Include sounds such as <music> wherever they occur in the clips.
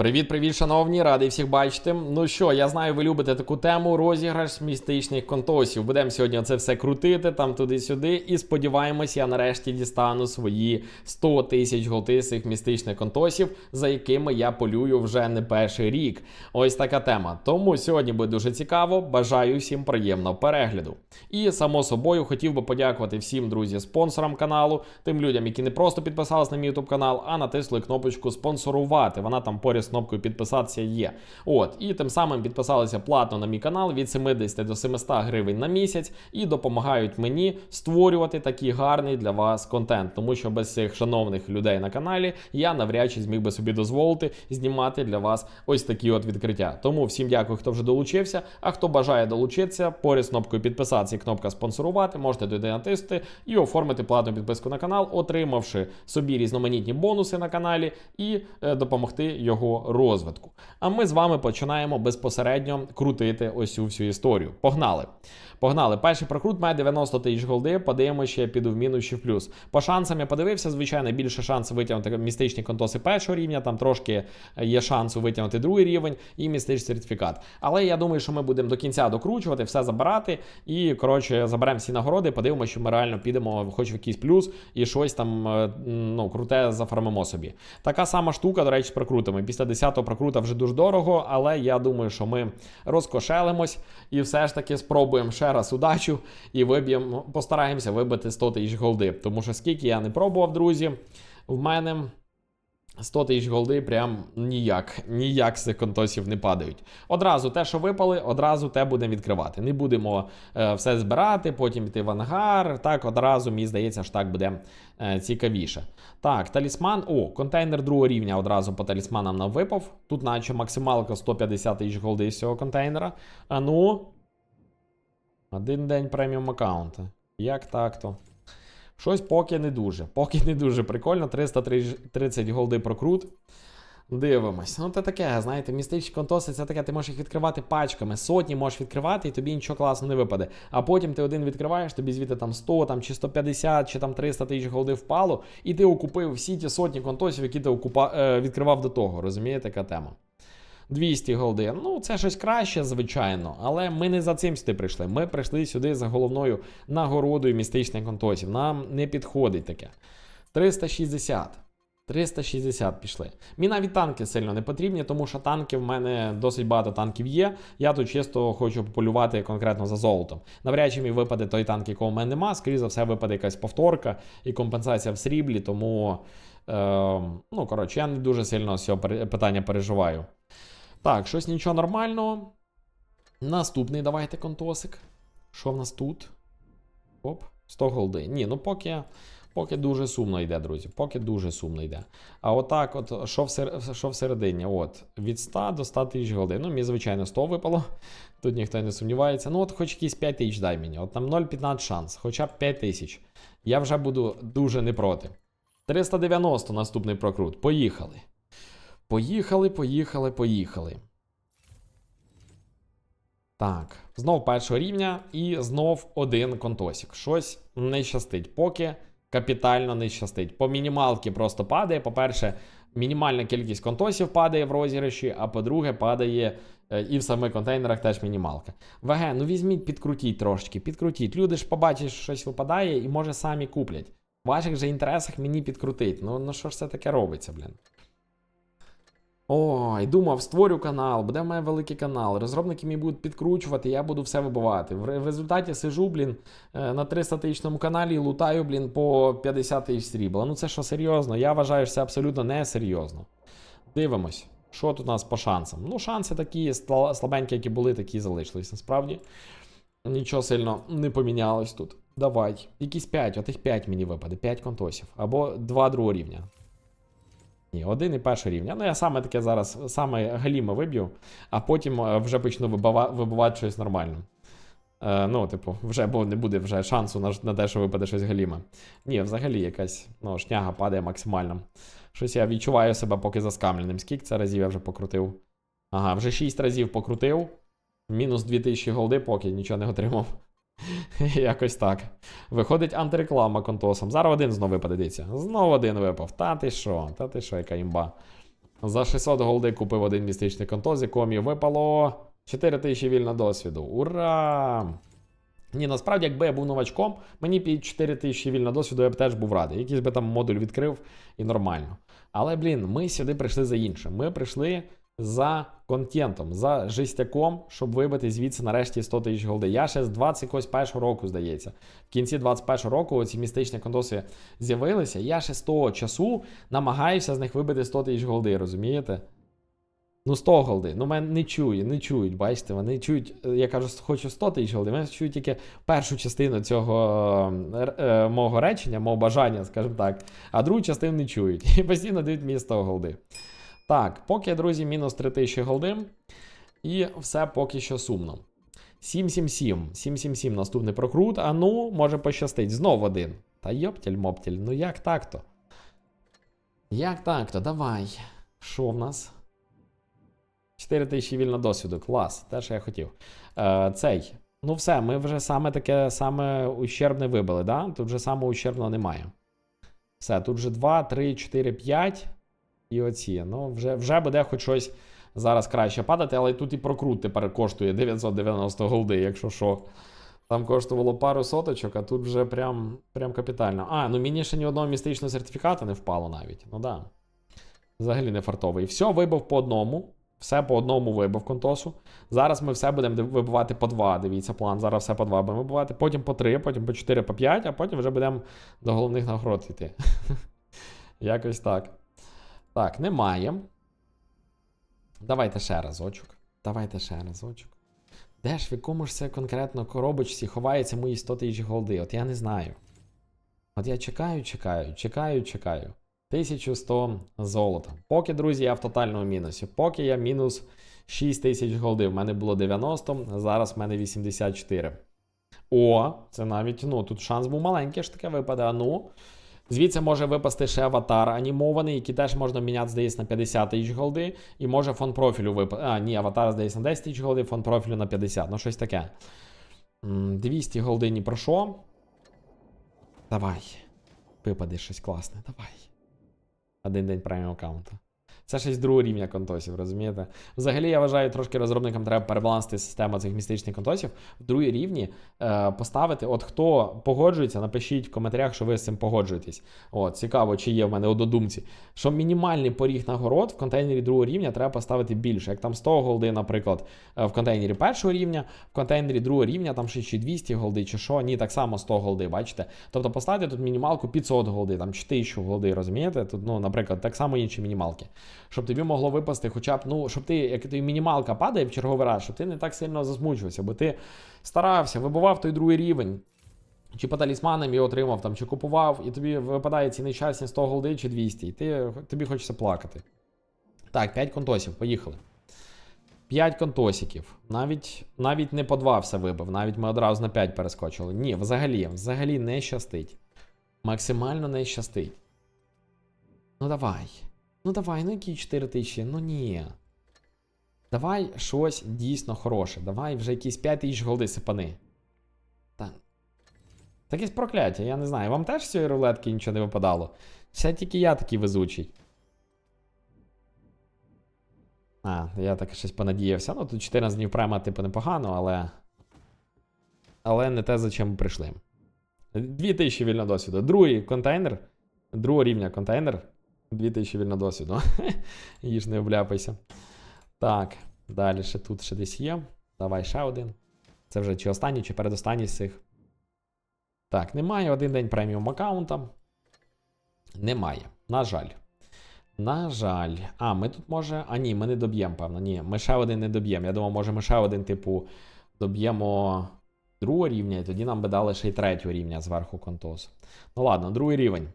Привіт-привіт, шановні, радий всіх бачити. Ну що, я знаю, ви любите таку тему розіграш містичних контосів. Будемо сьогодні це все крутити, там туди-сюди. І сподіваємось, я нарешті дістану свої 100 тисяч голтисих містичних контосів, за якими я полюю вже не перший рік. Ось така тема. Тому сьогодні буде дуже цікаво. Бажаю всім приємного перегляду. І само собою хотів би подякувати всім друзі спонсорам каналу, тим людям, які не просто підписались на мій YouTube канал, а натисли кнопочку спонсорувати. Вона там поряд кнопкою підписатися є. От, і тим самим підписалися платно на мій канал від 70 до 700 гривень на місяць і допомагають мені створювати такий гарний для вас контент. Тому що без цих шановних людей на каналі я навряд чи зміг би собі дозволити знімати для вас ось такі от відкриття. Тому всім дякую, хто вже долучився. А хто бажає долучитися, поряд з кнопкою підписатися кнопка спонсорувати, можете туди натиснути і оформити платну підписку на канал, отримавши собі різноманітні бонуси на каналі і е, допомогти його розвитку. А ми з вами починаємо безпосередньо крутити ось цю всю історію. Погнали! Погнали. Перший прокрут має 90 тисяч голди. Подивимося, ще піду в мінус чи в плюс. По шансам я подивився, звичайно, більше шансів витягнути містичні контоси першого рівня. Там трошки є шансу витягнути другий рівень і містичний сертифікат. Але я думаю, що ми будемо до кінця докручувати, все забирати. І коротше заберемо всі нагороди. Подивимося, що ми реально підемо, хоч в якийсь плюс, і щось там е, ну круте зафармимо собі. Така сама штука, до речі, з прокрутами. Після 10-го прокрута вже дуже дорого, але я думаю, що ми розкошелимось і все ж таки спробуємо ще раз удачу і виб'ємо, постараємося вибити 100 тисяч голди. Тому що скільки я не пробував, друзі, в мене 100 тисяч голди прям ніяк, ніяк з цих контосів не падають. Одразу те, що випали, одразу те будемо відкривати. Не будемо е, все збирати, потім йти в ангар. Так, одразу, мені здається, що так буде е, цікавіше. Так, талісман. О, контейнер другого рівня одразу по талісманам нам випав. Тут, наче максималка 150 тисяч голди з цього контейнера. А ну. Один день преміум аккаунта. Як так-то? Щось поки не дуже. Поки не дуже прикольно. 330 голди прокрут. Дивимось. Ну, це таке, знаєте, містичні контоси це таке, ти можеш їх відкривати пачками. Сотні можеш відкривати, і тобі нічого класно не випаде. А потім ти один відкриваєш, тобі звідти там 100, там, чи 150, чи там 300 тисяч голди впало, і ти окупив всі ті сотні контосів, які ти окупа... е, відкривав до того. Розумієте, така тема. 200 голди. Ну, це щось краще, звичайно, але ми не за цим сюди прийшли. Ми прийшли сюди за головною нагородою містичних контосів. Нам не підходить таке. 360. 360 пішли. Мені навіть танки сильно не потрібні, тому що танки в мене досить багато танків є. Я тут чисто хочу полювати конкретно за золотом. Навряд чи мені випаде той танк, якого в мене нема. Скоріше за все, випаде якась повторка і компенсація в сріблі, тому. Е, ну, коротше, я не дуже сильно з цього питання переживаю. Так, щось нічого нормального. Наступний давайте контосик. Що в нас тут? Оп, 100 голди. Ні, ну поки поки дуже сумно йде, друзі. Поки дуже сумно йде. А отак, от, що, всер... всередині? От, від 100 до 100 тисяч голди. Ну, мені, звичайно, 100 випало. <laughs> Тут ніхто не сумнівається. Ну, от хоч якісь 5 тисяч дай мені. От там 0,15 шанс, хоча б 5 тисяч. Я вже буду дуже не проти. 390 наступний прокрут. Поїхали. Поїхали, поїхали, поїхали. Так, знов першого рівня і знов один контосик. Щось не щастить. Поки капітально не щастить. По мінімалки просто падає. По-перше, мінімальна кількість контосів падає в розіграші, а по-друге, падає е, і в самих контейнерах теж мінімалка. ВГ, ну візьміть, підкрутіть трошки, підкрутіть. Люди ж побачать, що щось випадає, і може самі куплять. В ваших же інтересах мені підкрутить. Ну, ну що ж це таке робиться, блін? Ой, думав, створю канал, буде в мене великий канал. Розробники мені будуть підкручувати, я буду все вибивати. В результаті сижу, блін, е, на 300 тисячному каналі і лутаю, блін, по 50 тисяч срібла. Ну це що серйозно? Я вважаю, що це абсолютно не серйозно. Дивимось, що тут у нас по шансам. Ну, шанси такі слабенькі, які були, такі залишились. Насправді. Нічого сильно не помінялось тут. Давай. Якісь 5, отих 5 мені випаде, 5 контосів. Або 2 другого рівня. Ні, один і перший рівня. Ну, я саме таке зараз саме галіме виб'ю, а потім е, вже почну вибивати щось нормальне. Е, Ну, типу, вже бо не буде вже шансу на на те, що випаде щось галіме. Ні, взагалі якась ну, шняга падає максимально. Щось я відчуваю себе поки заскамленим. Скільки це разів я вже покрутив? Ага, вже 6 разів покрутив. Мінус 2000 голди, поки нічого не отримав. <laughs> Якось так. Виходить антиреклама контосом. Зараз один знову випаде, дивіться. Знову один випав. Та ти що? Та ти що, яка імба? За 600 голди купив один містичний контоз, якому мені випало 4000 вільно досвіду. Ура! Ні, насправді, якби я був новачком, мені під 4 тисячі вільно досвіду я б теж був радий. Якийсь би там модуль відкрив і нормально. Але, блін, ми сюди прийшли за іншим. Ми прийшли за контентом, за жестяком, щоб вибити звідси нарешті 100 тисяч голди. Я ще з 21 року, здається. В кінці 21 року ці містичні контоси з'явилися. Я ще з того часу намагаюся з них вибити 100 тисяч голди, розумієте? Ну, 100 голди. Ну, мене не чує, не чують, бачите, вони чують, е, я кажу, хочу 100 тисяч голди, вони чують тільки першу частину цього е, е, мого речення, мого бажання, скажімо так, а другу частину не чують. <laughs> І постійно дають мені 100 голди. Так, поки, друзі, мінус 3000 голди. І все поки що сумно. 777. 777 наступний прокрут. А ну, може пощастить. Знов один. Та йоптіль моптіль, ну як так-то? Як так-то? Давай. Що в нас? 4 тисячі вільно досвіду. Клас. Те, що я хотів. Е, цей. Ну, все, ми вже саме таке саме ущербне вибили, да? Тут вже саме ущербного немає. Все, тут вже 2, 3, 4, 5. І оці. Ну, вже, вже буде хоч щось зараз краще падати, але тут і прокрут тепер коштує 990 голди, якщо що. Там коштувало пару соточок, а тут вже прям, прям капітально. А, ну мені ще ні одного містичного сертифіката не впало навіть. Ну да. Взагалі не фартовий. Все, вибив по одному. Все по одному вибив контосу. Зараз ми все будемо вибивати по два. Дивіться, план. Зараз все по два будемо вибивати. Потім по три, потім по 4, по 5, а потім вже будемо до головних нагород йти. <laughs> Якось так. Так, немає. Давайте ще разочок. Давайте ще разочок. Де ж в якому ж це конкретно коробочці ховається мої 100 тисяч голди? От я не знаю. От я чекаю, чекаю, чекаю, чекаю. 1100 золота. Поки, друзі, я в тотальному мінусі. Поки я мінус 6 тисяч голди. В мене було 90, зараз в мене 84. О, це навіть, ну, тут шанс був маленький, ж таке випаде. А ну. Звідси може випасти ще аватар анімований, який теж можна міняти, здається, на 50 тисяч голди. І може фон профілю випасти. А, ні, аватар, здається, на 10 тисяч голди, фон профілю на 50. Ну, щось таке. 200 голди ні про що. Давай. Випаде щось класне, давай. Один день преміум аккаунту. Це щось другого рівня контосів, розумієте? Взагалі, я вважаю, трошки розробникам треба перебалансити систему цих містичних контосів. В другій рівні е, поставити. От хто погоджується, напишіть в коментарях, що ви з цим погоджуєтесь. От, цікаво, чи є в мене однодумці. Що мінімальний поріг нагород в контейнері другого рівня треба поставити більше. Як там 100 голди, наприклад, е, в контейнері першого рівня, в контейнері другого рівня, там ще чи 200 голди, чи що, ні, так само 100 голди, бачите? Тобто поставте тут мінімалку 500 голди, там чи 1000 голди, розумієте? Тут, ну, наприклад, так само інші мінімалки щоб тобі могло випасти, хоча б, ну, щоб ти, як тобі мінімалка падає в черговий раз, щоб ти не так сильно засмучувався, бо ти старався, вибивав той другий рівень. Чи по талісманам його отримав, там, чи купував, і тобі випадає ці нещасні 100 голди чи 200, і ти, тобі хочеться плакати. Так, 5 контосів, поїхали. 5 контосиків. Навіть навіть не по 2 все вибив, навіть ми одразу на 5 перескочили. Ні, взагалі, взагалі не щастить. Максимально не щастить. Ну давай. Ну давай, ну які 4 тисячі, ну ні. Давай щось дійсно хороше. Давай вже якісь 5 тисяч голди сипани. Та. Такесь прокляття, я не знаю. Вам теж з цієї рулетки нічого не випадало? Це тільки я такий везучий. А, я так щось понадіявся. Ну, тут 14 днів према, типу, непогано, але. Але не те, за чим ми прийшли. 2000 вільно досвіду. Другий контейнер. Другого рівня контейнер. 2000 вільно досвіду. <laughs> Їж не обляпайся. Так, далі ще тут ще десь є. Давай ще один. Це вже чи останній, чи передостанній з цих. Так, немає один день преміум аккаунта. Немає. На жаль. На жаль. А, ми тут може. А, ні, ми не доб'ємо, певно. Ні, ми ще один не доб'ємо. Я думав, може, ми ще один, типу, доб'ємо другого рівня, і тоді нам би дали ще й третього рівня зверху контос. Ну ладно, другий рівень.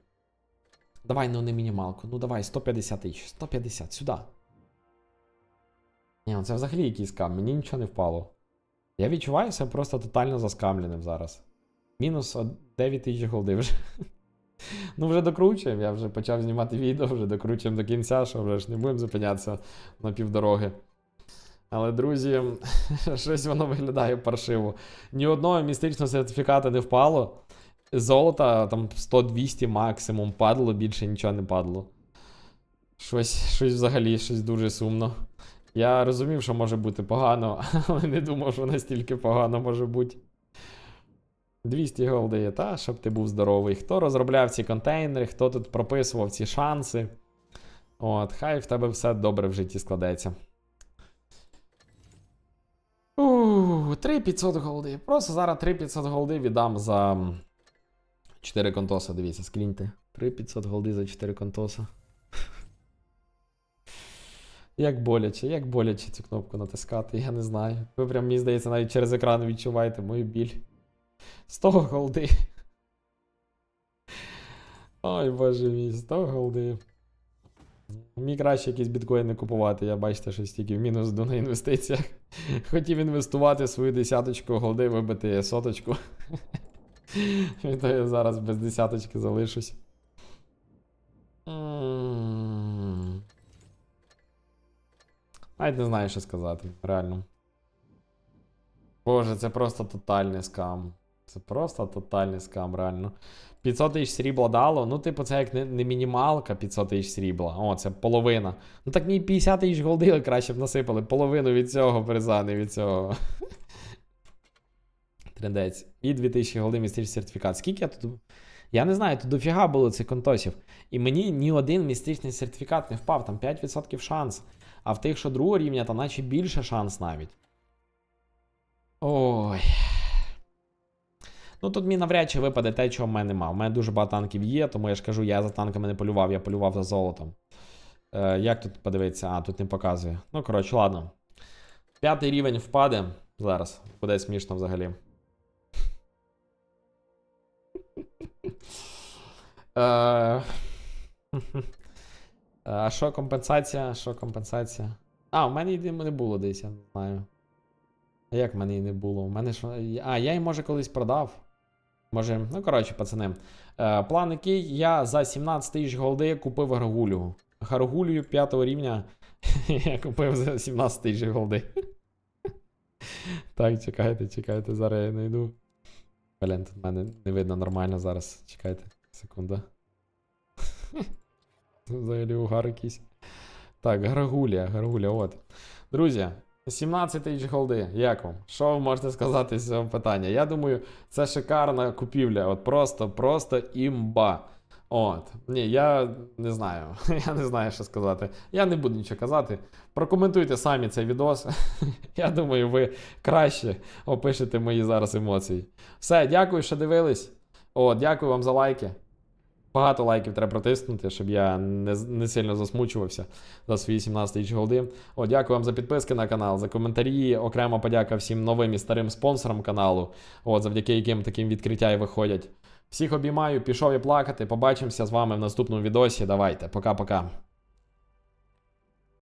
Давай, ну не мінімалку. Ну давай, 150 тисяч. 150, сюди. Ні, ну це взагалі якийсь скам, мені нічого не впало. Я відчуваю себе просто тотально заскамленим зараз. Мінус 9 тисяч голди вже. <laughs> Ну, вже докручуємо, я вже почав знімати відео, вже докручуємо до кінця, що вже ж не будемо зупинятися на півдороги. Але, друзі, <laughs> щось воно виглядає паршиво. Ні одного містичного сертифіката не впало. Золота там 100-200 максимум падало, більше нічого не падало. Щось, щось взагалі, щось дуже сумно. Я розумів, що може бути погано, <laughs> але не думав, що настільки погано може бути. 200 голди, та, щоб ти був здоровий. Хто розробляв ці контейнери, хто тут прописував ці шанси. От, хай в тебе все добре в житті складеться. Ууу, 3500 голди. Просто зараз 3500 голди віддам за 4 контоса. Дивіться, скріньте. 3500 голди за 4 контоса. <laughs> Як боляче, як боляче цю кнопку натискати, я не знаю. Ви прям, мені здається, навіть через екран відчуваєте мою біль. 100 голди. <laughs> Ой, боже мій, 100 голди. Мені краще якісь біткоїни купувати, я бачите, що стільки в мінус йду на інвестиціях. <laughs> Хотів інвестувати свою десяточку голди, вибити соточку. <laughs> То я зараз без десяточки залишусь. Навіть не знаю, що сказати, реально. Боже, це просто тотальний скам. Це просто тотальний скам, реально. 500 тисяч срібла дало. Ну, типу, це як не, не мінімалка 500 тисяч срібла. О, це половина. Ну так мені 50 тисяч голди краще б насипали. Половину від цього призани, від цього. Трендець. І 2000 голди містичний сертифікат. Скільки я тут. Я не знаю, тут дофіга було цих контосів. І мені ні один містичний сертифікат не впав, там 5% шанс. А в тих, що другого рівня, там наче більше шанс навіть. Ой. Ну тут мені навряд чи випаде те, чого в мене нема. У мене дуже багато танків є, тому я ж кажу, я за танками не полював, я полював за золотом. Е, як тут подивитися? А, тут не показує. Ну, коротше, ладно. П'ятий рівень впаде. Зараз. Буде смішно взагалі. <laughs> А що компенсація? Що компенсація? А, у мене її не було десь, я не знаю. А як в мене її не було? У мене що. А, я її може колись продав. Може, ну коротше, пацани. Е, план який я за 17 тисяч голди купив гаргулю. Гаргулю 5 рівня <laughs> я купив за 17 тисяч голди. <laughs> так, чекайте, чекайте, зараз я знайду. Блін, тут в мене не видно нормально зараз. Чекайте, секунда. <laughs> Взагалі угар якийсь. Так, Гаргулія, Гаргулія, от. Друзі, 17 тисяч голди. Як вам? Що ви можете сказати з цього питання? Я думаю, це шикарна купівля. От просто, просто імба. От. Ні, я не знаю. <laughs> Я не знаю, що сказати. Я не буду нічого казати. Прокоментуйте самі цей відос. <laughs> Я думаю, ви краще опишете мої зараз емоції. Все, дякую, що дивились. О, дякую вам за лайки. Багато лайків треба протиснути, щоб я не, не сильно засмучувався за свої 17 тисяч голди. О, дякую вам за підписки на канал, за коментарі. Окремо подяка всім новим і старим спонсорам каналу, от, завдяки яким таким відкриття і виходять. Всіх обіймаю, пішов я плакати. Побачимося з вами в наступному відосі. Давайте, пока-пока.